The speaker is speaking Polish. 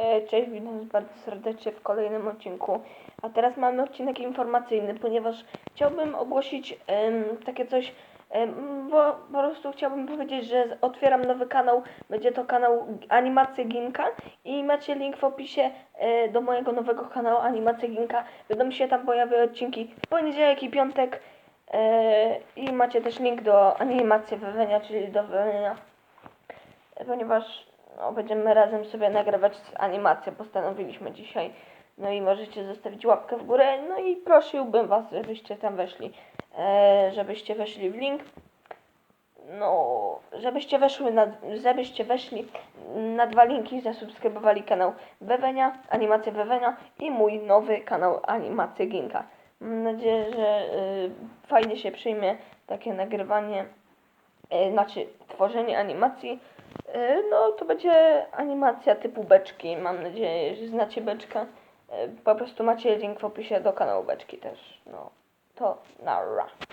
E, Cześć, witam Was bardzo serdecznie w kolejnym odcinku. A teraz mamy odcinek informacyjny, ponieważ chciałbym ogłosić em, takie coś, em, bo po prostu chciałbym powiedzieć, że otwieram nowy kanał. Będzie to kanał Animacja Ginka i macie link w opisie e, do mojego nowego kanału Animacja Ginka. Będą się tam pojawiały odcinki w poniedziałek i piątek. E, I macie też link do animacji wewenia, czyli do wewenia ponieważ będziemy razem sobie nagrywać animację, postanowiliśmy dzisiaj. No i możecie zostawić łapkę w górę. No i prosiłbym Was, żebyście tam weszli, e, żebyście weszli w link. No, żebyście weszły na, żebyście weszli na dwa linki, zasubskrybowali kanał Wewenia, Animacje Wewenia i mój nowy kanał Animacje Ginka. Mam nadzieję, że y, fajnie się przyjmie takie nagrywanie, y, znaczy tworzenie animacji. Y, No, to będzie animacja typu beczki. Mam nadzieję, że znacie beczkę. Y, Po prostu macie link w opisie do kanału beczki też. No, to nara.